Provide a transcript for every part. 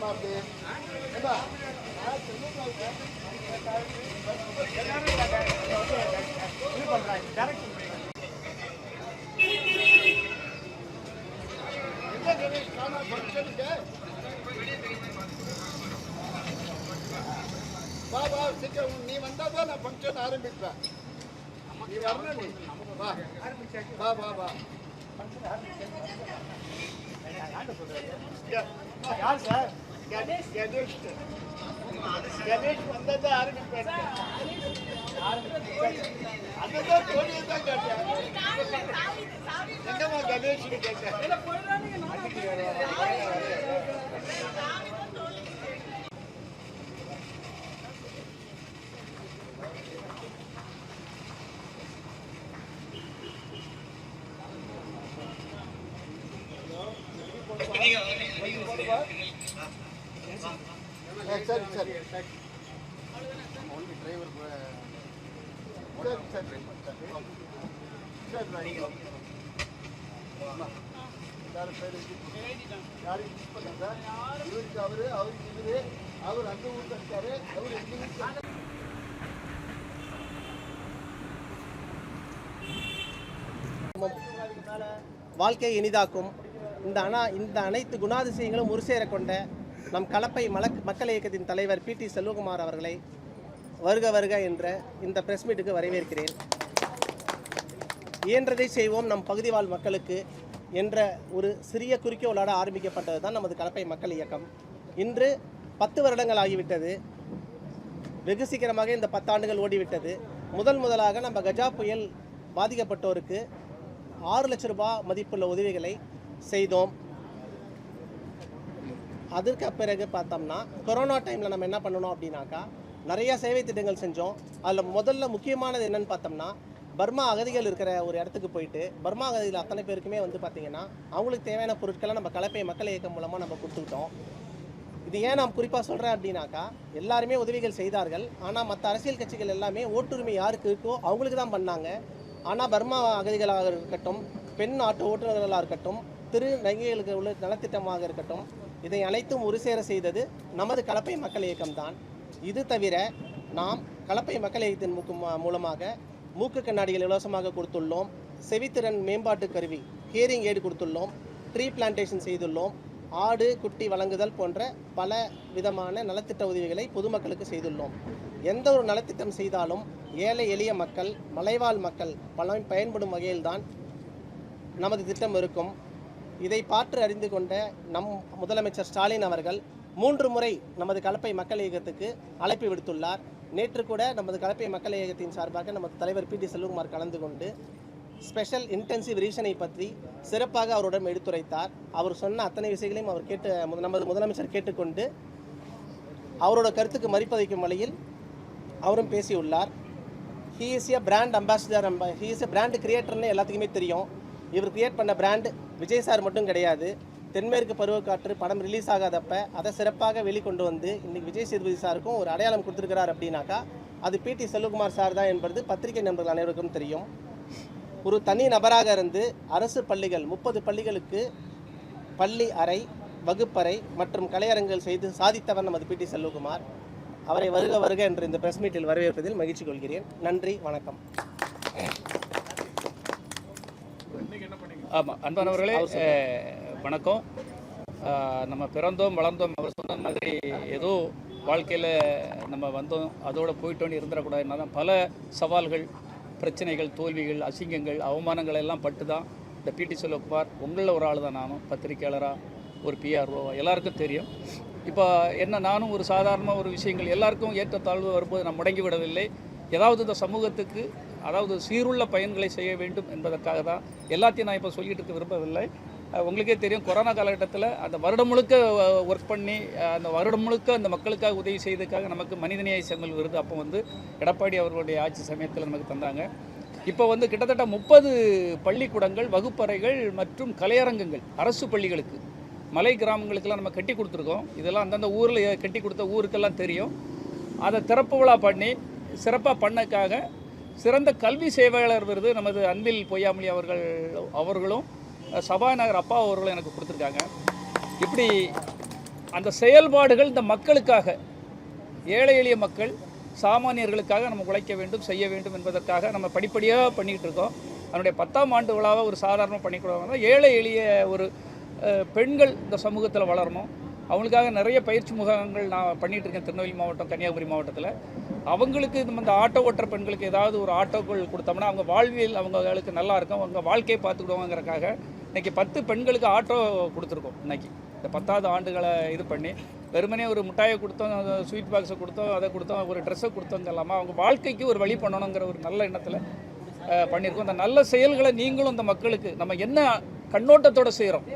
போடலாமா அப்படி ஃபங்க்ஷனுக்கு வா வா சீக்கிரம் நீ வந்தால் தான் நான் ஃபங்க்ஷன் ஆரம்பிப்பேன். நீ வரணும் நீ. வா. வா வா வா. யார் சார்? கணேஷ் தான் ஆரம்பிப்பேன். அதுதான் தோழியை தான் கேட்டேன். எங்கம்மா கணேஷ்னு கேட்டேன். சரி சரி. சரி டிரைவர் சரி பேர் யாரையும் மிஸ் பண்ணுங்க இவருக்கு அவரு அவருக்கு இவரு. அவர் அந்த ஊர்ல இருக்காரு அவர் எங்க ஊர்ல இருக்காரு. வாழ்க்கையை இனிதாக்கும். இந்த அனா இந்த அனைத்து குணாதிசயங்களும் ஒரு சேர கொண்ட நம் கலப்பை மலக் மக்கள் இயக்கத்தின் தலைவர் பி டி செல்வகுமார் அவர்களை வருக வருக என்ற இந்த பிரஸ் மீட்டுக்கு வரவேற்கிறேன். இயன்றதை செய்வோம் நம் பகுதி வாழ் மக்களுக்கு என்ற ஒரு சிறிய குறிக்கோளோடு ஆரம்பிக்கப்பட்டது தான் நமது கலப்பை மக்கள் இயக்கம். இன்று பத்து வருடங்கள் ஆகிவிட்டது. வெகு சீக்கிரமாக இந்த பத்தாண்டுகள் ஓடிவிட்டது. முதல் முதலாக நம்ம கஜா புயல் பாதிக்கப்பட்டோருக்கு ஆறு லட்ச ரூபாய் மதிப்புள்ள உதவிகளை செய்தோம். அதற்கு பிறகு பார்த்தோம்னா கொரோனா டைமில் நம்ம என்ன பண்ணணும் அப்படின்னாக்கா நிறைய சேவை திட்டங்கள் செஞ்சோம். அதில் முதல்ல முக்கியமானது என்னன்னு பார்த்தோம்னா பர்மா அகதிகள் இருக்கிற ஒரு இடத்துக்கு போயிட்டு பர்மா அகதிகள் அத்தனை பேருக்குமே வந்து பார்த்திங்கன்னா அவங்களுக்கு தேவையான பொருட்களை நம்ம கலப்பை மக்கள் இயக்கம் மூலமாக நம்ம கொடுத்துக்கிட்டோம். இது ஏன் நான் குறிப்பாக சொல்கிறேன் அப்படின்னாக்கா எல்லாருமே உதவிகள் செய்தார்கள். ஆனால் மற்ற அரசியல் கட்சிகள் எல்லாமே ஓட்டுரிமை யாருக்கு இருக்கோ அவங்களுக்கு தான் பண்ணாங்க. ஆனால் பர்மா அகதிகளாக இருக்கட்டும் பெண் ஆட்டோ ஓட்டுநர்களாக இருக்கட்டும் திரு நங்கைகளுக்கு உள்ள நலத்திட்டமாக இருக்கட்டும் இதை அனைத்தும் ஒரு சேர செய்தது நமது கலப்பை மக்கள் இயக்கம்தான். இது தவிர நாம் கலப்பை மக்கள் இயக்கத்தின் மூக்கு மூலமாக மூக்கு கண்ணாடிகள் இலவசமாக கொடுத்துள்ளோம். செவித்திறன் மேம்பாட்டு கருவி ஹியரிங் ஏடு கொடுத்துள்ளோம். ட்ரீ பிளான்டேஷன் செய்துள்ளோம். ஆடு குட்டி வழங்குதல் போன்ற பல விதமான நலத்திட்ட உதவிகளை பொதுமக்களுக்கு செய்துள்ளோம். எந்த ஒரு நலத்திட்டம் செய்தாலும் ஏழை எளிய மக்கள் மலைவாழ் மக்கள் பல பயன்படும் வகையில்தான் நமது திட்டம் இருக்கும். இதை பார்த்து அறிந்து கொண்ட நம் முதலமைச்சர் ஸ்டாலின் அவர்கள் மூன்று முறை நமது கலப்பை மக்கள் இயக்கத்துக்கு அழைப்பு விடுத்துள்ளார். நேற்று கூட நமது கலப்பை மக்கள் இயக்கத்தின் சார்பாக நமது தலைவர் பி டி செல்வகுமார் கலந்து கொண்டு ஸ்பெஷல் இன்டென்சிவ் ரீஷனை பற்றி சிறப்பாக அவரிடம் எடுத்துரைத்தார். அவர் சொன்ன அத்தனை விஷயங்களையும் அவர் கேட்டு நமது முதலமைச்சர் கேட்டுக்கொண்டு அவரோட கருத்துக்கு மதிப்பளிக்கும் வழியில் அவரும் பேசியுள்ளார். He is a brand ambassador he is a brand கிரியேட்டர்னு எல்லாத்துக்குமே தெரியும். இவர் கிரியேட் பண்ண பிராண்ட் விஜய் சார் மட்டும் கிடையாது தென்மேற்கு பருவக்காற்று படம் ரிலீஸ் ஆகாதப்ப அதை சிறப்பாக வெளிக்கொண்டு வந்து இன்னைக்கு விஜய் சேதுபதி சாருக்கும் ஒரு அடையாளம் கொடுத்துருக்கிறார் அப்படின்னாக்கா அது பிடி செல்வகுமார் சார் தான் என்பது பத்திரிகை நண்பர்கள் அனைவருக்கும் தெரியும். ஒரு தனி நபராக இருந்து அரசு பள்ளிகள் முப்பது பள்ளிகளுக்கு பள்ளி அறை வகுப்பறை மற்றும் கலையரங்குகள் செய்து சாதித்தவர் நமது பிடி செல்வகுமார். அவரை வருக வருக என்று இந்த பிரஸ் மீட்டில் வரவேற்பதில் மகிழ்ச்சி கொள்கிறேன். நன்றி வணக்கம். ஆமாம் அன்பானவர்களே வணக்கம். நம்ம பிறந்தோம் வளர்ந்தோம் அவர் சொன்ன மாதிரி ஏதோ வாழ்க்கையில் நம்ம வந்தோம் அதோட போயிட்டோன்னு இருந்துடக்கூடாதுன்னா தான் பல சவால்கள் பிரச்சனைகள் தோல்விகள் அசிங்கங்கள் அவமானங்கள் எல்லாம் பட்டு தான் இந்த பிடி செல்வகுமார் உங்களில் ஒரு ஆள் தான் நானும் பத்திரிக்கையாளராக ஒரு பிஆர்ஓ எல்லாருக்கும் தெரியும். இப்போ என்ன நானும் ஒரு சாதாரண ஒரு விஷயங்கள் எல்லாருக்கும் ஏற்றத்தாழ்வு வரும்போது நான் முடங்கி விடவில்லை. ஏதாவது இந்த சமூகத்துக்கு அதாவது சீருள்ள பயன்களை செய்ய வேண்டும் என்பதற்காக தான் எல்லாத்தையும் நான் இப்போ சொல்லிட்டு இருக்க விரும்பவில்லை. உங்களுக்கே தெரியும் கொரோனா காலகட்டத்தில் அந்த வருடம் முழுக்க ஒர்க் பண்ணி அந்த வருடம் முழுக்க அந்த மக்களுக்காக உதவி செய்ததுக்காக நமக்கு மனிதநேய செம்மல் விருது அப்போ வந்து எடப்பாடி அவர்களுடைய ஆட்சி சமயத்தில் நமக்கு தந்தாங்க. இப்போ வந்து கிட்டத்தட்ட முப்பது பள்ளிக்கூடங்கள் வகுப்பறைகள் மற்றும் கலையரங்கங்கள் அரசு பள்ளிகளுக்கு மலை கிராமங்களுக்கெல்லாம் நம்ம கட்டி கொடுத்துருக்கோம். இதெல்லாம் அந்தந்த ஊரில் கட்டி கொடுத்த ஊருக்கெல்லாம் தெரியும். அதை திறப்பு விழா பண்ணி சிறப்பாக பண்ணக்காக சிறந்த கல்வி சேவையாளர் விருது நமது அன்பில் பொய்யாமொழி அவர்கள் அவர்களும் சபாநாயகர் அப்பா அவர்களும் எனக்கு கொடுத்துருக்காங்க. இப்படி அந்த செயல்பாடுகள் இந்த மக்களுக்காக ஏழை எளிய மக்கள் சாமானியர்களுக்காக நம்ம உழைக்க வேண்டும் செய்ய வேண்டும் என்பதற்காக நம்ம படிப்படியாக பண்ணிக்கிட்டு இருக்கோம். அதனுடைய பத்தாம் ஆண்டு விழாவை ஒரு சாதாரணமாக பண்ணிக்கூடாது ஏழை எளிய ஒரு பெண்கள் இந்த சமூகத்தில் வளரணும். அவங்களுக்காக நிறைய பயிற்சி முகாம்கள் நான் பண்ணிகிட்டு இருக்கேன். திருநெல்வேலி மாவட்டம் கன்னியாகுமரி மாவட்டத்தில். அவங்களுக்கு இந்த ஆட்டோ ஓட்டுற பெண்களுக்கு ஏதாவது ஒரு ஆட்டோக்கள் கொடுத்தோம்னா அவங்க வாழ்வியல் அவங்களுக்கு நல்லா இருக்கும். அவங்க வாழ்க்கையை பார்த்துக்கிடுவாங்கிறக்காக இன்னைக்கு பத்து பெண்களுக்கு ஆட்டோ கொடுத்துருக்கோம் இன்னைக்கு. இந்த பத்தாவது ஆண்டுகளை இது பண்ணி வெறுமனே ஒரு மிட்டாயை கொடுத்தோம் ஸ்வீட் பாக்ஸை கொடுத்தோம் அதை கொடுத்தோம் ஒரு ட்ரெஸ்ஸை கொடுத்தோங்க இல்லாமல் அவங்க வாழ்க்கைக்கு ஒரு வழி பண்ணணுங்கிற ஒரு நல்ல எண்ணத்தில் பண்ணியிருக்கோம். அந்த நல்ல செயல்களை நீங்களும் இந்த மக்களுக்கு நம்ம என்ன கண்ணோட்டத்தோடு செய்கிறோம்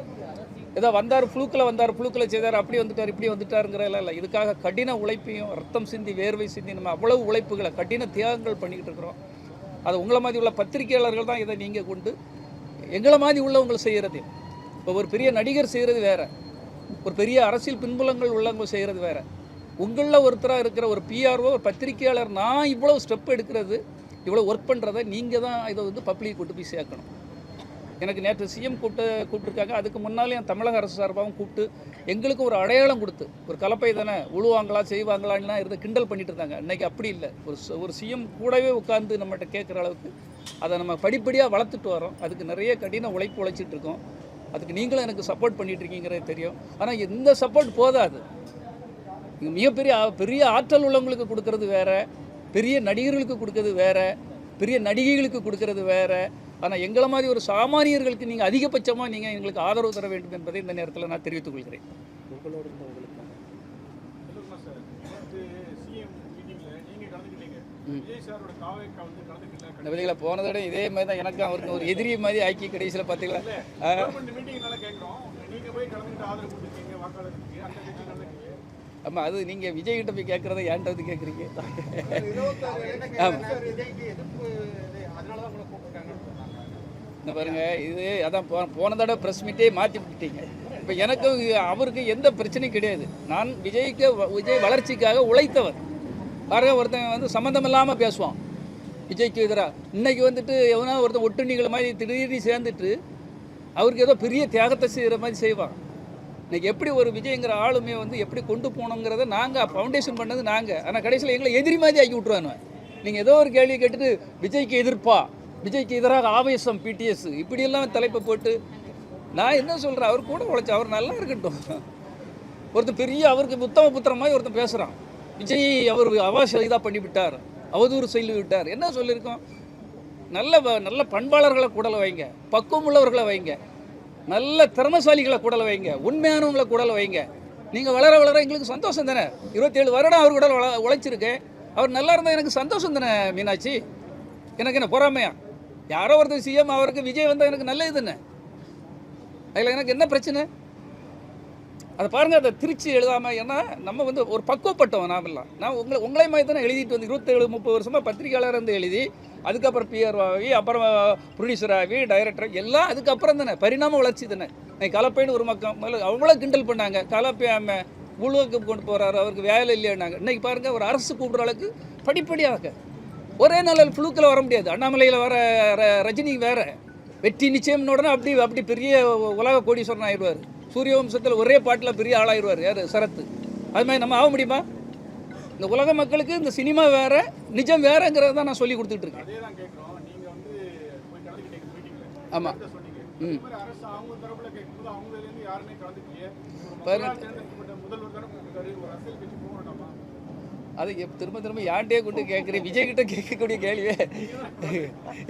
ஏதோ வந்தார் புழுக்கில் வந்தார் புழுக்கில் செய்தார் அப்படி வந்துட்டார் இப்படி வந்துட்டாருங்கிறதெல்லாம் இல்லை. இதுக்காக கடின உழைப்பையும் ரத்தம் சிந்தி வேர்வை சிந்தி நம்ம அவ்வளவு உழைப்புகளை கடின தியாகங்கள் பண்ணிக்கிட்டு இருக்கிறோம். அது உங்களை மாதிரி உள்ள பத்திரிகையாளர்கள் தான் இதை நீங்கள் கொண்டு எங்களை மாதிரி உள்ளவங்க செய்கிறது இப்போ ஒரு பெரிய நடிகர் செய்கிறது வேறு. ஒரு பெரிய அரசியல் பின்புலங்கள் உள்ளவங்க செய்கிறது வேறு. உங்களில் ஒருத்தராக இருக்கிற ஒரு பிஆர்ஓ ஒரு பத்திரிகையாளர் நான் இவ்வளோ ஸ்டெப் எடுக்கிறது இவ்வளோ ஒர்க் பண்ணுறதை நீங்கள் தான் இதை வந்து பப்ளிக் கொண்டு போய் சேர்க்கணும். எனக்கு நேற்று சிஎம் கூப்பிட்டு கூப்பிட்டுருக்காங்க. அதுக்கு முன்னாலே என் தமிழக அரசு சார்பாகவும் கூப்பிட்டு எங்களுக்கு ஒரு அடையாளம் கொடுத்து ஒரு கலப்பை தானே உழுவாங்களா செய்வாங்களான்லாம் இருந்து கிண்டல் பண்ணிட்டு இருந்தாங்க இன்றைக்கி அப்படி இல்லை. ஒரு ஒரு சிஎம் கூடவே உட்கார்ந்து நம்மகிட்ட கேட்குற அளவுக்கு அதை நம்ம படிப்படியாக வளர்த்துட்டு வரோம். அதுக்கு நிறைய கடின உழைப்பு உழைச்சிட்டு இருக்கோம் அதுக்கு நீங்களும் எனக்கு சப்போர்ட் பண்ணிட்டு இருக்கீங்கிறது தெரியும். ஆனால் இந்த சப்போர்ட் போதாது. மிகப்பெரிய பெரிய ஆற்றல் உள்ளவங்களுக்கு கொடுக்கறது வேற பெரிய நடிகர்களுக்கு கொடுக்கறது வேற பெரிய நடிகைகளுக்கு கொடுக்கறது வேற ஆனால் எங்களை மாதிரி ஒரு சாமானியர்களுக்கு நீங்கள் அதிகபட்சமாக நீங்கள் எங்களுக்கு ஆதரவு தர வேண்டும் என்பதை இந்த நேரத்தில் நான் தெரிவித்துக் கொள்கிறேன். உங்களோட இருந்து உங்களுக்கு. சொல்லுமா சார். நேற்று சிஎம் மீட்டிங்கில் நீங்கள் கலந்துக்கிட்டீங்க. விஜய் சாரோட தாவேக்கா வந்து கலந்துக்கல இந்த விதைகளை போன தடவை இதே மாதிரி தான் எனக்கும் அவருக்கு ஒரு எதிரி மாதிரி ஆக்கி கடைசியில் பார்த்தீங்களா ஆமாம் அது நீங்கள் விஜய் கிட்ட போய் கேட்குறத ஏன்ட்ட வந்து கேட்குறீங்க சார் விஜய்க்கு எதிர்ப்பு இது அதனால தான் உங்களை கூப்பிட்டுருக்காங்கன்னு சொன்னாங்க இந்த பாருங்க இது அதான் போ போன தடவை ப்ரெஸ் மீட்டே மாற்றி விட்டீங்க இப்போ எனக்கும் அவருக்கு எந்த பிரச்சனையும் கிடையாது. நான் விஜய்க்கு வ- விஜய் வளர்ச்சிக்காக உழைத்தவர். பாருங்க ஒருத்தன் வந்து சம்மந்தம் இல்லாமல் பேசுவான். விஜய்க்கு எதிராக இன்னைக்கு வந்துட்டு எவனா ஒருத்தன் ஒட்டுண்ணிகள் மாதிரி திடீர்னு சேர்ந்துட்டு அவருக்கு ஏதோ பெரிய தியாகத்தை செய்கிற மாதிரி செய்வான். இன்னைக்கு எப்படி ஒரு விஜய்ங்கிற ஆளுமே வந்து எப்படி கொண்டு போகணுங்கிறத நாங்கள் ஃபவுண்டேஷன் பண்ணது நாங்கள் ஆனால் கடைசியில் எங்களை எதிரி மாதிரி ஆக்கி விட்ருவானுவேன் நீங்கள் ஏதோ ஒரு கேள்வி கேட்டுட்டு விஜய்க்கு எதிர்ப்பா? விஜய்க்கு எதிராக ஆவேசம் பிடிஎஸ் இப்படியெல்லாம் தலைப்பை போட்டு நான் என்ன சொல்கிறேன் அவர் கூட உழைச்சா அவர் நல்லா இருக்கட்டும். ஒருத்தன் பெரிய அவருக்கு உத்தம புத்திரம் மாதிரி ஒருத்தன் பேசுகிறான் விஜய் அவர் அவாச இதாக பண்ணிவிட்டார். அவதூறு சொல்லி விட்டார். என்ன சொல்லியிருக்கோம்? நல்ல வ- நல்ல பண்பாளர்களை கூடல வைங்க. பக்குவம் உள்ளவர்களை வைங்க. நல்ல திறமசாலிகளை கூடல வைங்க. உண்மையானவங்களை கூடல வைங்க. நீங்கள் வளர வளர எங்களுக்கு சந்தோஷம் தானே? இருபத்தேழு வருடம் அவர் கூட உழைச்சிருக்கேன். அவர் நல்லா இருந்தால் எனக்கு சந்தோஷம் தானே மீனாட்சி? எனக்கு என்ன பொறாமையா? யாரோ ஒருத்தர் சிஎம் அவருக்கு விஜய் வந்தால் எனக்கு நல்லது தானே அதில் எனக்கு என்ன பிரச்சனை? அதை பாருங்க அதை திருச்சி எழுதாமல் ஏன்னா நம்ம வந்து ஒரு பக்குவப்பட்டவன் நாமெல்லாம் நான் உங்களை உங்களை மாதிரி தானே எழுதிட்டு வந்து இருபத்தேழு முப்பது வருஷமா பத்திரிகையாளர் இருந்து எழுதி அதுக்கப்புறம் பிஆர் ஆகி அப்புறம் ப்ரொடியூசர் ஆகி டைரக்டர் எல்லாம் அதுக்கப்புறம் தானே. பரிணாம வளர்ச்சி தானே. இன்னைக்கு கலப்பைன்னு ஒரு மக்கள் முதல்ல அவங்களும் கிண்டல் பண்ணாங்க. கலப்பையாம உழுவுக்கு கொண்டு போகிறாரு அவருக்கு வேலை இல்லையானாங்க இன்றைக்கி பாருங்கள் ஒரு அரசு கூப்பிடுற அளவுக்கு படிப்படியாக ஒரே நாளில் ஃப்ளூக்கில் வர முடியாது. அண்ணாமலையில் வர ரஜினி வேற. வெற்றி நிச்சயம்னு உடனே அப்படி அப்படி பெரிய உலக கோடீஸ்வரன் ஆயிடுவார். சூரிய வம்சத்தில் ஒரே பாட்டில் பெரிய ஆளாயிருவார் யார்? சரத்து. அது மாதிரி நம்ம ஆக முடியுமா? இந்த உலக மக்களுக்கு இந்த சினிமா வேற நிஜம் வேறங்கிறத தான் நான் சொல்லி கொடுத்துட்டு இருக்கேன். ஆமாம் ம். பாருங்க. அது திரும்ப திரும்ப யார்கிட்டயே கொண்டு கேட்குறேன் விஜய் கிட்ட கேட்கக்கூடிய கேள்வியே.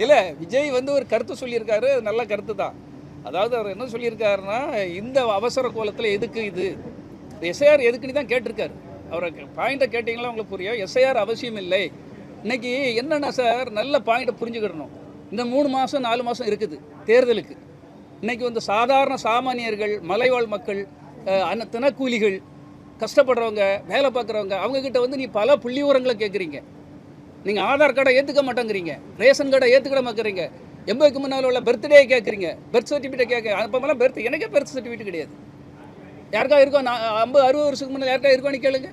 இல்லை விஜய் வந்து ஒரு கருத்து சொல்லியிருக்காரு நல்ல கருத்து தான். அதாவது அவர் என்ன சொல்லியிருக்காருன்னா இந்த அவசர கோலத்தில் எதுக்கு இது? எஸ்ஐஆர் எதுக்குன்னு தான் கேட்டிருக்காரு. அவரை பாயிண்ட்டை கேட்டிங்களா உங்களுக்கு புரியும்? எஸ்ஐஆர் அவசியம் இல்லை. இன்னைக்கு என்னென்னா சார் நல்ல பாயிண்ட்டை புரிஞ்சுக்கிடணும். இந்த மூணு மாதம் நாலு மாதம் இருக்குது தேர்தலுக்கு. இன்றைக்கி வந்து சாதாரண சாமானியர்கள் மலைவாழ் மக்கள் அன்ன தினக்கூலிகள் கஷ்டப்படுறவங்க வேலை பார்க்குறவங்க அவங்கக்கிட்ட வந்து நீ பல புள்ளி உரங்களை கேட்குறீங்க. நீங்கள் ஆதார் கார்டை ஏற்றுக்க மாட்டேங்கிறீங்க. ரேஷன் கார்டை ஏற்றுக்கிட மாட்டேங்கிறீங்க. எண்பதுக்கு முன்னால் உள்ள பர்த்டே கேட்குறீங்க. பர்த் சர்டிஃபிகேட் கேட்க அப்போமெல்லாம் பர்த் எனக்கே பர்த் சர்டிஃபிகேட் கிடையாது. யாருக்கா இருக்கோம் நான் ஐம்பது அறுபது வருஷத்துக்கு முன்னாடி யாருக்கா இருக்கோன்னு கேளுங்க.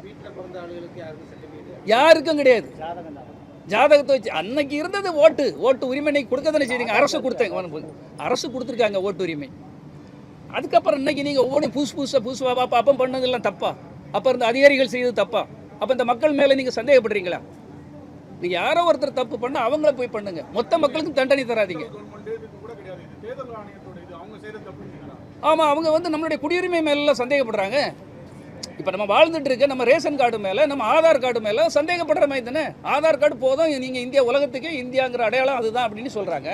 யாருக்கும் கிடையாது. ஜாதகத்தை வச்சு அன்னைக்கு இருந்தது ஓட்டு. ஓட்டு உரிமை இன்னைக்கு கொடுக்க தானே செய்யுங்க அரசு கொடுத்தாங்க அரசு கொடுத்துருக்காங்க ஓட்டு உரிமை. அதுக்கப்புறம் இன்னைக்கு நீங்கள் ஒவ்வொன்றும் புதுசு புதுசாக புதுசு பாப்பா அப்போ பண்ணதெல்லாம் தப்பா? அப்போ இருந்த அதிகாரிகள் செய்தது தப்பா? அப்போ இந்த மக்கள் மேலே நீங்கள் சந்தேகப்படுறீங்களா? நீங்கள் யாரோ ஒருத்தர் தப்பு பண்ணால் அவங்கள போய் பண்ணுங்க. மொத்த மக்களுக்கும் தண்டனை தராதீங்க. அவங்க ஆமாம் அவங்க வந்து நம்மளுடைய குடியுரிமை மேலெல்லாம் சந்தேகப்படுறாங்க. இப்போ நம்ம வாழ்ந்துட்டு இருக்க நம்ம ரேஷன் கார்டு மேலே நம்ம ஆதார் கார்டு மேலே சந்தேகப்படுற மாதிரி தானே? ஆதார் கார்டு போதும் நீங்கள் இந்தியா உலகத்துக்கே இந்தியாங்கிற அடையாளம் அதுதான் அப்படின்னு சொல்கிறாங்க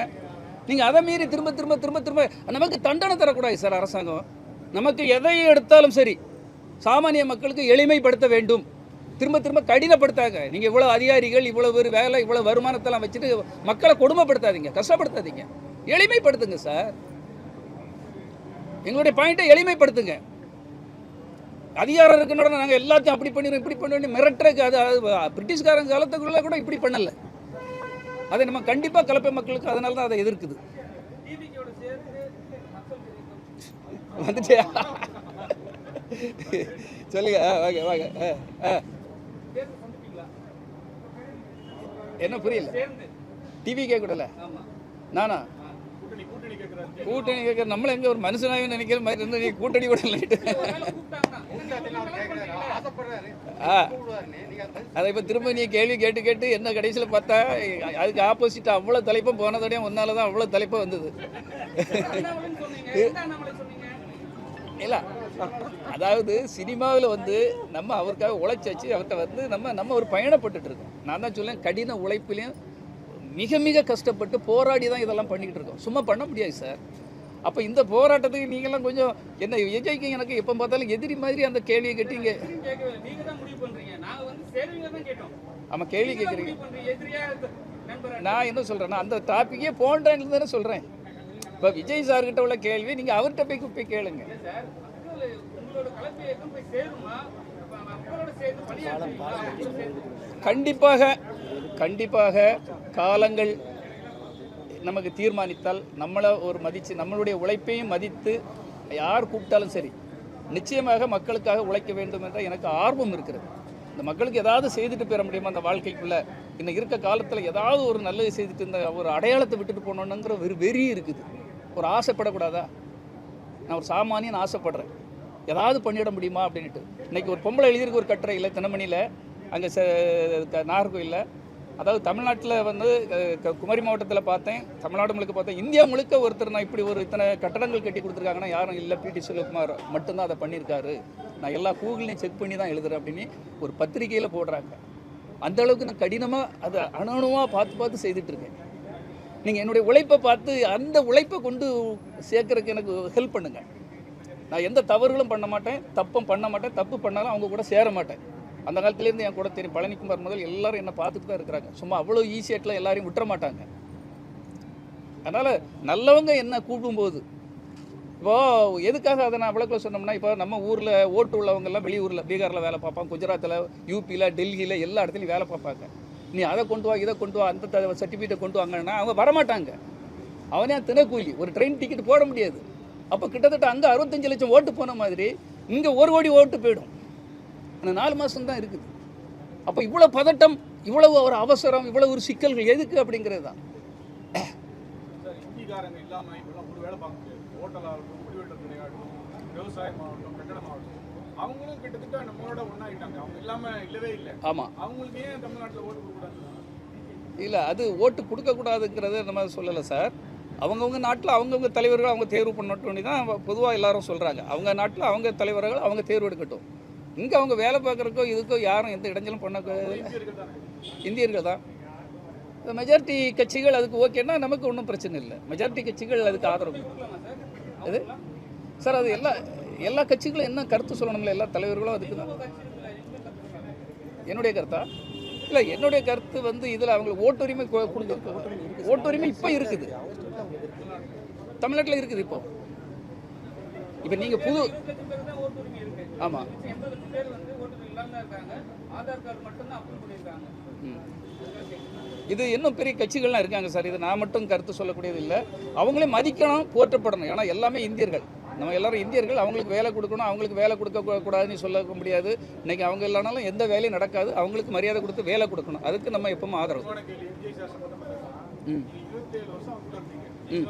நீங்கள் அதை மீறி திரும்ப திரும்ப திரும்ப திரும்ப நமக்கு தண்டனை தரக்கூடாது சார் அரசாங்கம். நமக்கு எதை எடுத்தாலும் சரி. சாமானிய மக்களுக்கு எளிமைப்படுத்த வேண்டும். திரும்ப திரும்ப கடினப்படுத்தாங்க நீங்கள் இவ்வளோ அதிகாரிகள் இவ்வளோ பேர் வேலை இவ்வளோ வருமானத்தெல்லாம் வச்சுட்டு மக்களை கொடுமைப்படுத்தாதீங்க. கஷ்டப்படுத்தாதீங்க. எளிமைப்படுத்துங்க சார். எங்களுடைய பாயிண்ட்டை எளிமைப்படுத்துங்க. அதிகாரம் இருக்குன்னு நாங்கள் எல்லாத்தையும் அப்படி பண்ணிடுறோம் இப்படி பண்ணிடுறோம் மிரட்டுறதுக்கு அது பிரிட்டிஷ்காரங்க காலத்துக்குள்ள கூட இப்படி பண்ணல. அதை நம்ம கண்டிப்பாக கலப்பை மக்களுக்கு அதனால தான் அதை எதிர்க்குது. வந்துட்டியா சொல்லுங்க ஆ, வாங்க வாங்க. என்ன புரியல? டிவி கேட்கக்கூடல நானா? கூட்டணி கேட்குற நம்மள எங்க ஒரு மனுஷனாவே நினைக்கிற மாதிரி இருந்து நீ கூட்டணி கூட இல்லைட்டு ஆ. அதை இப்போ திரும்ப நீ கேள்வி கேட்டு கேட்டு என்ன கடைசியில் பார்த்தா அதுக்கு ஆப்போசிட் அவ்வளோ தலைப்பும் போன தடையும் ஒன்னால தான் அவ்வளோ தலைப்பு வந்தது இல்லை அதாவது சினிமாவில் வந்து நம்ம அவருக்காக உழைச்சாச்சு அவர்கிட்ட வந்து நம்ம நம்ம ஒரு பயணப்பட்டுட்டு இருக்கோம். நான் தான் சொல்லேன் கடின உழைப்புலையும் மிக மிக கஷ்டப்பட்டு போராடி தான் இதெல்லாம் பண்ணிக்கிட்டு இருக்கோம். சும்மா பண்ண முடியாது சார். அப்போ இந்த போராட்டத்துக்கு நீங்களாம் கொஞ்சம் என்ன விஜய்க்கு எனக்கு எப்போ பார்த்தாலும் எதிரி மாதிரி அந்த கேள்வியை கேட்டீங்க. வந்து ஆமாம் கேள்வி கேட்குறீங்க நான் என்ன சொல்கிறேன்னா அந்த டாப்பிக்கே போன்றேன்னு தானே சொல்கிறேன் இப்போ விஜய் சார்கிட்ட உள்ள கேள்வி நீங்கள் அவர்கிட்ட போய் போய் கேளுங்க. மக்கள் உங்களோட கலப்பு இயக்கம் போய் சேருமா? கண்டிப்பாக கண்டிப்பாக காலங்கள் நமக்கு தீர்மானித்தால் நம்மளை ஒரு மதித்து நம்மளுடைய உழைப்பையும் மதித்து யார் கூப்பிட்டாலும் சரி நிச்சயமாக மக்களுக்காக உழைக்க வேண்டும் என்ற எனக்கு ஆர்வம் இருக்கிறது. இந்த மக்களுக்கு ஏதாவது செய்துட்டு போயிட முடியுமா அந்த வாழ்க்கைக்குள்ள? இன்னும் இருக்க காலத்தில் ஏதாவது ஒரு நல்லது செய்துட்டு இந்த ஒரு அடையாளத்தை விட்டுட்டு போகணுங்கிற வெறு வெறி இருக்குது. ஒரு ஆசைப்படக்கூடாதா? நான் ஒரு சாமானியன் ஆசைப்படுறேன். ஏதாவது பண்ணிட முடியுமா அப்படின்ட்டு இன்னைக்கு ஒரு பொம்பளை எழுதியிருக்க ஒரு கட்டுரையில் தினமணியில் அங்கே நாகர்கோயிலில் அதாவது தமிழ்நாட்டில் வந்து க- குமரி மாவட்டத்தில் பார்த்தேன் தமிழ்நாடு முழுக்க பார்த்தேன். இந்தியா முழுக்க ஒருத்தர் நான் இப்படி ஒரு இத்தனை கட்டடங்கள் கட்டி கொடுத்துருக்காங்கன்னா யாரும் இல்லை. பிடி சிவகுமார் மட்டும்தான் அதை பண்ணியிருக்காரு. நான் எல்லா கூகுளையும் செக் பண்ணி தான் எழுதுறேன் அப்படின்னு ஒரு பத்திரிகையில் போடுறாங்க. அந்த அளவுக்கு நான் கடினமாக அதை அணுவணுவாக பார்த்து பார்த்து செய்துட்டு இருக்கேன் நீங்கள் என்னுடைய உழைப்பை பார்த்து அந்த உழைப்பை கொண்டு சேர்க்கறதுக்கு எனக்கு ஹெல்ப் பண்ணுங்கள் நான் எந்த தவறுகளும் பண்ண மாட்டேன் தப்பும் பண்ண மாட்டேன் தப்பு பண்ணாலும் அவங்க கூட சேர மாட்டேன். அந்த காலத்துலேருந்து என் கூட தெரியும் பழனிக்குமார் முதல் எல்லாரும் என்னை பார்த்துட்டு தான் இருக்கிறாங்க. சும்மா அவ்வளோ ஈஸியாட்டில் எல்லாரையும் விட்டுற மாட்டாங்க. அதனால் நல்லவங்க என்ன கூப்பிடும்போது இப்போ எதுக்காக அதை நான் விளக்கில் சொன்னோம்னா இப்போ நம்ம ஊரில் ஓட்டு உள்ளவங்கெல்லாம் வெளியூரில் பீகாரில் வேலை பார்ப்பாங்க குஜராத்தில் யூபியில் டெல்லியில் எல்லா இடத்துலையும் வேலை பார்ப்பாங்க. நீ அதை கொண்டு வா இதை கொண்டு வா அந்த சர்டிஃபிகேட்டை கொண்டு வாங்கன்னா அவங்க வரமாட்டாங்க. அவனே தினக்கூலி ஒரு ட்ரெயின் டிக்கெட் போட முடியாது. அப்போ கிட்டத்தட்ட அங்கே அறுபத்தஞ்சு லட்சம் ஓட்டு போன மாதிரி இங்கே ஒரு கோடி ஓட்டு போயிடும். அந்த நாலு மாதம் தான் இருக்குது. அப்போ இவ்வளோ பதட்டம் இவ்வளவு ஒரு அவசரம் இவ்வளவு ஒரு சிக்கல்கள் எதுக்கு அப்படிங்கிறது தான் அவங்களும் கிட்டத்தட்ட நம்மளோட ஒண்ணாயிட்டாங்க. அவங்க இல்லாம இல்லவே இல்லை. ஆமாம் அவங்களுக்கு ஏன் தமிழ்நாட்டுல ஓட்டு கொடுக்கூடாது இல்லை அது ஓட்டு கொடுக்கக்கூடாதுங்கிறத நம்ம சொல்லலை சார். அவங்கவுங்க நாட்டில் அவங்கவுங்க தலைவர்கள் அவங்க தேர்வு பண்ணட்டும் தான் பொதுவாக எல்லாரும் சொல்கிறாங்க அவங்க நாட்டில் அவங்க தலைவர்கள் அவங்க தேர்வு எடுக்கட்டும். இங்கே அவங்க வேலை பார்க்குறக்கோ இதுக்கோ யாரும் எந்த இடைஞ்சலும் பண்ண இந்தியர்கள் தானே? இந்தியர்கள் தான். மெஜாரிட்டி கட்சிகள் அதுக்கு ஓகேன்னா நமக்கு ஒன்றும் பிரச்சனை இல்லை. மெஜாரிட்டி கட்சிகள் அதுக்கு ஆதரவு. இது சார் அது எல்லா எல்லா கட்சிகளும் என்ன கருத்து சொல்லணும்ல? எல்லா தலைவர்களும் அதுக்கு தான். என்னுடைய கருத்தா? இல்லை என்னுடைய கருத்து வந்து இதில் அவங்களுக்கு ஓட்டுரிமை கொ- கொடுக்க ஓட்டுரிமை இப்போ இருக்குது. தமிழ்நாட்டில் இருக்குது இப்போ. இப்போ நீங்கள் புது ஆமாம் இது இன்னும் பெரிய கட்சிகள்லாம் இருக்காங்க சார். இது நான் மட்டும் கருத்து சொல்லக்கூடியது இல்லை. அவங்களே மதிக்கணும் போற்றப்படணும். ஏன்னா எல்லாமே இந்தியர்கள். நம்ம எல்லாரும் இந்தியர்கள் அவங்களுக்கு வேலை கொடுக்கணும் அவங்களுக்கு வேலை கொடுக்க கூடாதுன்னு சொல்ல முடியாது. இன்னைக்கு அவங்க இல்லைனாலும் எந்த வேலையும் நடக்காது. அவங்களுக்கு மரியாதை கொடுத்து வேலை கொடுக்கணும். அதுக்கு நம்ம எப்பவும் ஆதரவு. ம். ம்.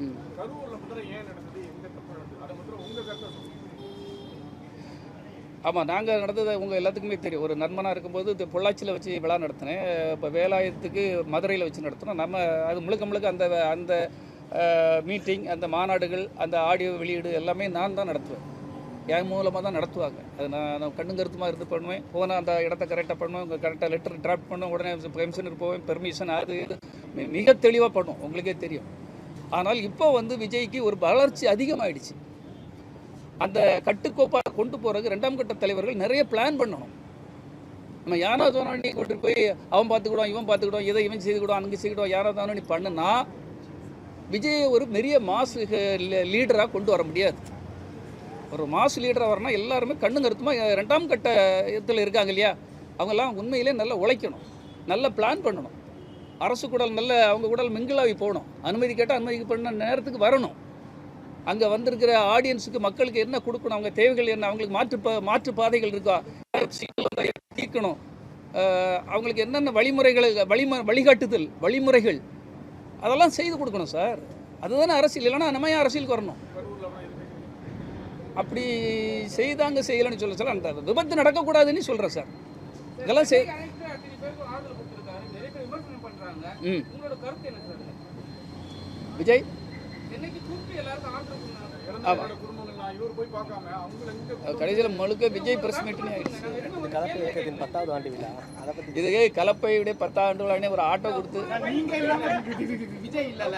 ம். கரூர்ல ஏன் நடந்தது? எங்க தப்பு நடந்தது? அதை உங்க கருத்தை சொல்லுங்க. ஆமாம் நாங்கள் நடந்தது உங்கள் எல்லாத்துக்குமே தெரியும். ஒரு நண்பனாக இருக்கும்போது இது பொள்ளாச்சியில் வச்சு விழா நடத்தினேன். இப்போ வேலாயத்துக்கு மதுரையில் வச்சு நடத்தினோம். நம்ம அது முழுக்க முழுக்க அந்த அந்த மீட்டிங் அந்த மாநாடுகள் அந்த ஆடியோ வெளியீடு எல்லாமே நான் தான் நடத்துவேன். என் மூலமாக தான் நடத்துவாங்க. அது நான் நான் கண்ணு கருத்துமாக இருந்து பண்ணுவேன். போனால் அந்த இடத்த கரெக்டாக பண்ணுவேன். உங்கள் கரெக்டாக லெட்டர் டிராஃப்ட் பண்ணுவேன் உடனே கமிஷனர் போவேன். பெர்மிஷன் அது மிக தெளிவாக பண்ணும் உங்களுக்கே தெரியும். ஆனால் இப்போ வந்து விஜய்க்கு ஒரு வளர்ச்சி அதிகமாகிடுச்சு அந்த கட்டுக்கோப்பாக கொண்டு போகிறதுக்கு ரெண்டாம் கட்ட தலைவர்கள் நிறைய பிளான் பண்ணணும். நம்ம யாரோ தோணி நீ கொண்டு போய் அவன் பார்த்துக்கிடும் இவன் பார்த்துக்கிடும் இதை இவன் செய்துக்கிடும் அங்கே செய்துக்கிடும் யாரோ தோணி நீ பண்ணுனா விஜய் ஒரு பெரிய மாஸ் லீடராக கொண்டு வர முடியாது. ஒரு மாஸ் லீடராக வரனா எல்லாருமே கண்ணு கருத்துமாக ரெண்டாம் கட்ட இதில் இருக்காங்க இல்லையா அவங்கெல்லாம் உண்மையிலே நல்லா உழைக்கணும் நல்ல பிளான் பண்ணணும். அரசு கூட நல்ல அவங்க கூட மிங்கிளாகி போகணும். அனுமதி கேட்டால் அனுமதி பண்ண நேரத்துக்கு வரணும். அங்கே வந்திருக்கிற ஆடியன்ஸுக்கு மக்களுக்கு என்ன கொடுக்கணும்? அவங்க தேவைகள் என்ன? அவங்களுக்கு மாற்று மாற்று பாதைகள் இருக்கா? தீர்க்கணும். அவங்களுக்கு என்னென்ன வழிமுறைகள் வழிம வழிகாட்டுதல் வழிமுறைகள் அதெல்லாம் செய்து கொடுக்கணும் சார். அதுதானே அரசியல். இல்லைன்னா நம்ம ஏன் அரசியலுக்கு வரணும்? அப்படி செய்தாங்க செய்யலைன்னு சொல்ல சார் அந்த விபத்து நடக்கக்கூடாதுன்னு சொல்கிறேன் சார். இதெல்லாம் செய் ம். விஜய்? கடைசியில் முழுக்க விஜய் பிரஸ் மீட்டிங் ஆயிடுச்சு. கலப்பு இயக்கத்தின் பத்தாவது ஆண்டு விழா அதை பற்றி இதுக்கு கலப்பையுடைய பத்தாண்டு விழானே ஒரு ஆட்டோ கொடுத்து. விஜய் இல்லல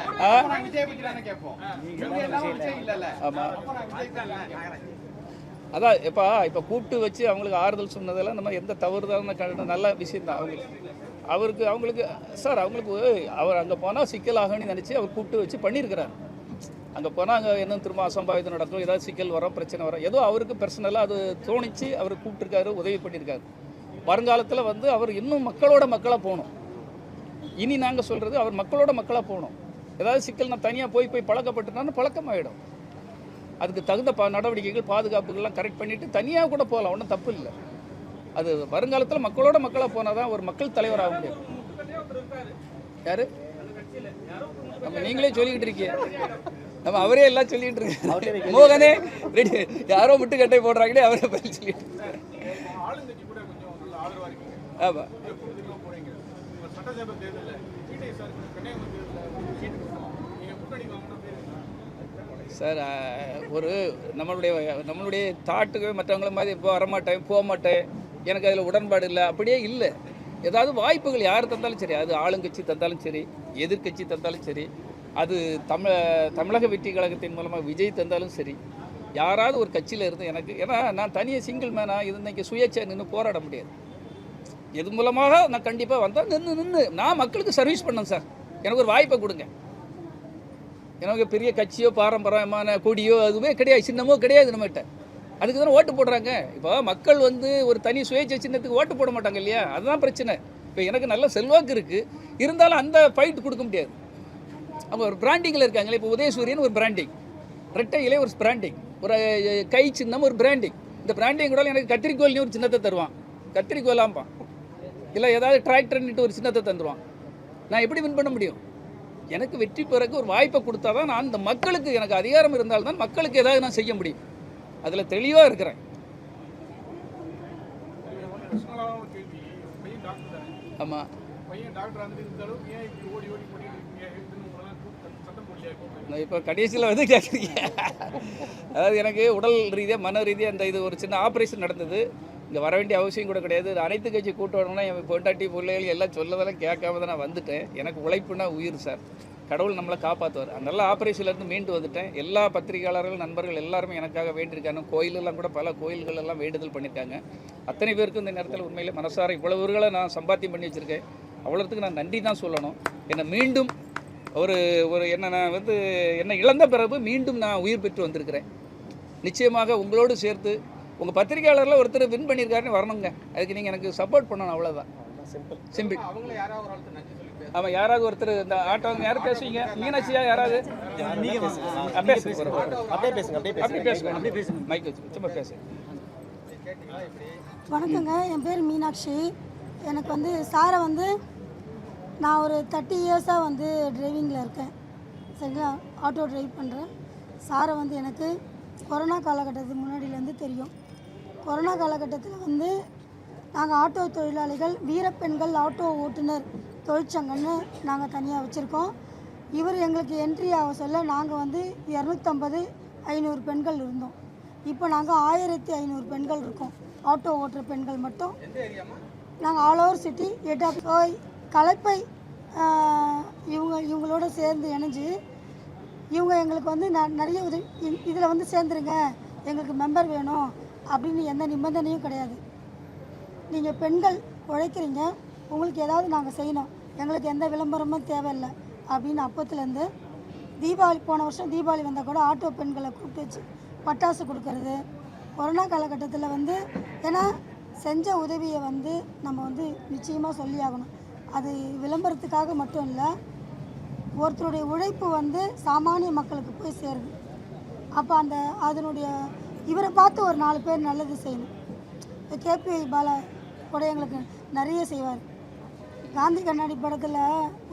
ஆமாம் அதான் இப்போ இப்போ கூப்பிட்டு வச்சு அவங்களுக்கு ஆறுதல் சொன்னதெல்லாம் நம்ம எந்த தவறுதான நல்ல விஷயம் தான் அவங்களுக்கு அவருக்கு அவங்களுக்கு சார் அவங்களுக்கு அவர் அங்கே போனால் சிக்கலாகணும்னு நினச்சி அவர் கூப்பிட்டு வச்சு பண்ணியிருக்கிறார். அங்கே போனால் அங்கே என்ன திரும்ப அசம்பாவிதம் நடக்கும்? ஏதாவது சிக்கல் வரும் பிரச்சனை வரும். ஏதோ அவருக்கு பர்சனலாக அது தோணிச்சு அவர் கூப்பிட்டுருக்காரு உதவி பண்ணியிருக்காரு வருங்காலத்தில் வந்து அவர் இன்னும் மக்களோட மக்களாக போகணும். இனி நாங்கள் சொல்கிறது அவர் மக்களோட மக்களாக போகணும். ஏதாவது சிக்கல் நான் தனியாக போய் போய் பழக்கப்பட்டுனாலும் பழக்கமாகிடும் அதுக்கு தகுந்த ப நடவடிக்கைகள் பாதுகாப்புகள்லாம் கரெக்ட் பண்ணிவிட்டு தனியாக கூட போகலாம். ஒன்றும் தப்பு இல்லை. அது வருங்காலத்தில் மக்களோட மக்களாக போனால் தான் ஒரு மக்கள் தலைவர் ஆக முடியும். யார்? நம்ம நீங்களே சொல்லிக்கிட்டு இருக்கீங்க. நம்ம அவரே எல்லாம் சொல்லிட்டு இருக்கேன் மோகனே ரெடி. யாரோ முட்டுக்கட்டை போடுறாங்களே அவரே பதில் சொல்லிட்டு ஆமாம் சார் ஒரு நம்மளுடைய நம்மளுடைய தாட்டுக்கு மற்றவங்கள மாதிரி இப்போ வரமாட்டேன் போக மாட்டேன் எனக்கு அதில் உடன்பாடு இல்லை. அப்படியே இல்லை. ஏதாவது வாய்ப்புகள் யார் தந்தாலும் சரி. அது ஆளுங்கட்சி தந்தாலும் சரி எதிர்க்கட்சி தந்தாலும் சரி. அது தமிழ தமிழக வெற்றி கழகத்தின் மூலமாக விஜய் தந்தாலும் சரி யாராவது ஒரு கட்சியில் இருந்து எனக்கு ஏன்னா நான் தனியாக சிங்கிள் மேனாக இது இன்றைக்கி சுயேட்சை நின்று போராட முடியாது. இது மூலமாக நான் கண்டிப்பாக வந்தால் நின்று நின்று நான் மக்களுக்கு சர்வீஸ் பண்ணேன் சார் எனக்கு ஒரு வாய்ப்பை கொடுங்க. எனக்கு பெரிய கட்சியோ பாரம்பரியமான கொடியோ அதுவே கிடையாது சின்னமோ கிடையாது நம்மகிட்ட. அதுக்கு தானே ஓட்டு போடுறாங்க. இப்போ மக்கள் வந்து ஒரு தனி சுயேட்சை சின்னத்துக்கு ஓட்டு போட மாட்டாங்க இல்லையா? அதுதான் பிரச்சனை. இப்போ எனக்கு நல்ல செல்வாக்கு இருக்குது இருந்தாலும் அந்த ஃபைட் கொடுக்க முடியாது. அவங்க ஒரு பிராண்டிங்கில் இருக்காங்களே இப்போ உதயசூரியன் ஒரு பிராண்டிங் ரெட்டை இலை ஒரு பிராண்டிங் ஒரு கை சின்னம் ஒரு பிராண்டிங் இந்த பிராண்டிங் கூட எனக்கு கத்திரிக்கோல்னு ஒரு சின்னத்தை தருவான். கத்திரிக்கோலாம்பான் இல்லை ஏதாவது டிராக்டர்ன்ட்டு ஒரு சின்னத்தை தந்துடுவான் நான் எப்படி வின் பண்ண முடியும்? எனக்கு வெற்றி பெறக்கு ஒரு வாய்ப்பை கொடுத்தா தான் நான் அந்த மக்களுக்கு எனக்கு அதிகாரம் இருந்தால்தான் மக்களுக்கு ஏதாவது நான் செய்ய முடியும். அதில் தெளிவாக இருக்கிறேன். தானே ஆமாம் பையன் டாக்டர் வந்து இந்த அளவுக்கு ஏன் இப்படி ஓடி ஓடி பண்ணிட்டு இப்போ நான் இப்போ கடைசியில் வந்து கேட்குறீங்க அதாவது எனக்கு உடல் ரீதியாக மன ரீதியாக அந்த இது ஒரு சின்ன ஆப்ரேஷன் நடந்தது. இங்கே வர வேண்டிய அவசியம் கூட கிடையாது. அனைத்து கட்சி கூட்டணும்னா என் பொண்டாட்டி பிள்ளைகள் எல்லாம் சொல்லதெல்லாம் கேட்காம தான் நான் வந்துட்டேன். எனக்கு உழைப்புனா உயிர் சார். கடவுள் நம்மளை காப்பாற்றுவார் அதனால ஆப்ரேஷன்லேருந்து மீண்டு வந்துட்டேன். எல்லா பத்திரிகையாளர்கள் நண்பர்கள் எல்லாருமே எனக்காக வேண்டியிருக்காங்க. கோயிலெல்லாம் கூட பல கோயில்கள் எல்லாம் வேண்டுதல் பண்ணியிருக்காங்க. அத்தனை பேருக்கும் இந்த நேரத்தில் உண்மையிலே மனசார இவ்வளவு ஊர்களை நான் சம்பாத்தியம் பண்ணி வச்சுருக்கேன். அவ்வளோத்துக்கு நான் நன்றி தான் சொல்லணும். என்னை மீண்டும் ஒரு ஒரு என்ன நான் வந்து என்னை இழந்த பிறகு மீண்டும் நான் உயிர் பெற்று வந்திருக்கிறேன். நிச்சயமாக உங்களோடு சேர்த்து உங்கள் பத்திரிகையாளரில் ஒருத்தர் வின் பண்ணியிருக்காருன்னு வரணுங்க. அதுக்கு நீங்கள் எனக்கு சப்போர்ட் பண்ணணும் அவ்வளோதான் சிம்பிள் ஆமாம் யாராவது ஒருத்தர் இந்த ஆட்டோங்க யார் பேசுவீங்க? மீனாட்சியா யாராவது? அப்படியே பேசுங்க அப்படியே அப்படி பேசுங்க. மைக் வச்சு சும்மா பேசுங்க. வணக்கங்க என் பேர் மீனாட்சி. எனக்கு வந்து சாரை வந்து நான் ஒரு தேர்ட்டி இயர்ஸாக வந்து டிரைவிங்கில் இருக்கேன். சரிங்களா? ஆட்டோ டிரைவ் பண்ணுறேன் சாரை வந்து எனக்கு கொரோனா காலகட்டத்துக்கு முன்னாடியிலேருந்து தெரியும். கொரோனா காலகட்டத்தில் வந்து நாங்கள் ஆட்டோ தொழிலாளிகள் வீரப்பெண்கள் ஆட்டோ ஓட்டுநர் தொழிற்சங்கம்னு நாங்கள் தனியாக வச்சுருக்கோம். இவர் எங்களுக்கு என்ட்ரி ஆக சொல்ல நாங்கள் வந்து இரநூத்தம்பது ஐநூறு பெண்கள் இருந்தோம். இப்போ நாங்கள் ஆயிரத்தி ஐநூறு பெண்கள் இருக்கோம். ஆட்டோ ஓட்டுற பெண்கள் மட்டும். நாங்கள் ஆல் ஓவர் சிட்டி எட்டாப் கலப்பை இவங்க இவங்களோட சேர்ந்து இணைஞ்சு இவங்க எங்களுக்கு வந்து ந நிறைய உதவி இதில் வந்து சேர்ந்துருங்க எங்களுக்கு மெம்பர் வேணும் அப்படின்னு எந்த நிபந்தனையும் கிடையாது. நீங்கள் பெண்கள் உழைக்கிறீங்க உங்களுக்கு ஏதாவது நாங்கள் செய்யணும் எங்களுக்கு எந்த விளம்பரமும் தேவையில்லை அப்படின்னு அப்பத்துலேருந்து தீபாவளி போன வருஷம் தீபாவளி வந்தால் கூட ஆட்டோ பெண்களை கூப்பிட்டு வச்சு பட்டாசு கொடுக்கறது கொரோனா காலகட்டத்தில் வந்து ஏன்னா செஞ்ச உதவியை வந்து நம்ம வந்து நிச்சயமாக சொல்லி ஆகணும் அது விளம்பரத்துக்காக மட்டும் இல்லை ஒருத்தருடைய உழைப்பு வந்து சாமானிய மக்களுக்கு போய் சேருது. அப்போ அந்த அதனுடைய இவரை பார்த்து ஒரு நாலு பேர் நல்லது செய்யணும். இப்போ கேபி பாலா கூட எங்களுக்கு நிறைய செய்வார். காந்தி கண்ணாடி படத்தில்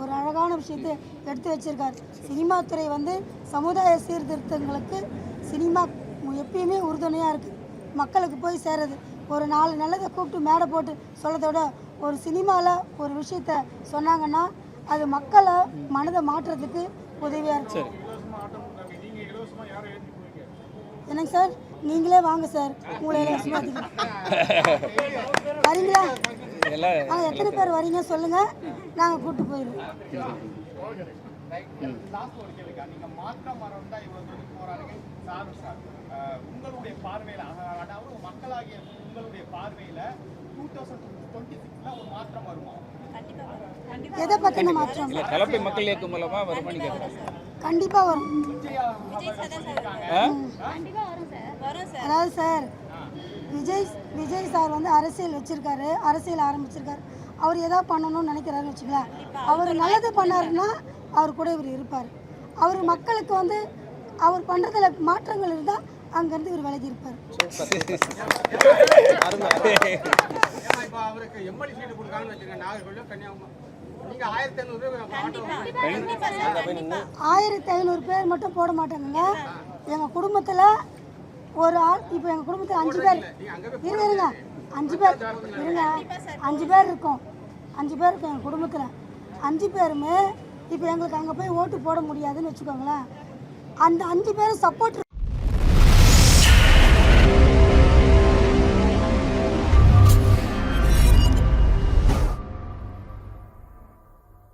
ஒரு அழகான விஷயத்தை எடுத்து வச்சிருக்கார். சினிமா துறை வந்து சமுதாய சீர்திருத்தங்களுக்கு சினிமா எப்பயுமே உறுதுணையாக இருக்குது மக்களுக்கு போய் சேருது. ஒரு நாலு நல்லதை கூப்பிட்டு மேடை போட்டு சொல்லதோட விட ஒரு சினிமாவில் ஒரு விஷயத்த சொன்னாங்கன்னா அது மக்களை மனதை மாற்றுறதுக்கு உதவியாக இருக்கும். என்னங்க சார்? நீங்களே வாங்க சார். உங்களை வரீங்களா? நாங்கள் எத்தனை பேர் வரீங்க சொல்லுங்க. நாங்கள் கூப்பிட்டு போயிடுவோம். உங்களுடைய பார்வையில மக்களாகிய உங்களுடைய பார்வையில எதை பற்றின மாற்றம்? இல்லை கலப்பை மக்கள் இயக்கம் மூலமாக வருமானு கண்டிப்பாக வரும் அதாவது சார் விஜய் விஜய் சார் வந்து அரசியல் வச்சிருக்காரு அரசியல் ஆரம்பிச்சிருக்காரு. அவர் எதாவது பண்ணணும்னு நினைக்கிறாருன்னு வச்சுக்கலாம் அவர் நல்லது பண்ணாருன்னா அவர் கூட இவர் இருப்பார். அவர் மக்களுக்கு வந்து அவர் பண்ணுறதுல மாற்றங்கள் இருந்தால் அங்கேருந்து இவர் விலகி இருப்பார். ஆயிரத்தி ஐநூறு பேர் மட்டும் போட மாட்டாங்கங்க. எங்கள் குடும்பத்தில் ஒரு ஆள் இப்போ எங்கள் குடும்பத்தில் அஞ்சு பேர். இருங்க இருங்க. அஞ்சு பேர் இருங்க. அஞ்சு பேர் இருக்கோம். அஞ்சு பேர் இருக்கும் எங்கள் குடும்பத்தில். அஞ்சு பேருமே இப்போ எங்களுக்கு அங்கே போய் ஓட்டு போட முடியாதுன்னு வச்சுக்கோங்களேன். அந்த அஞ்சு பேரும் சப்போர்ட்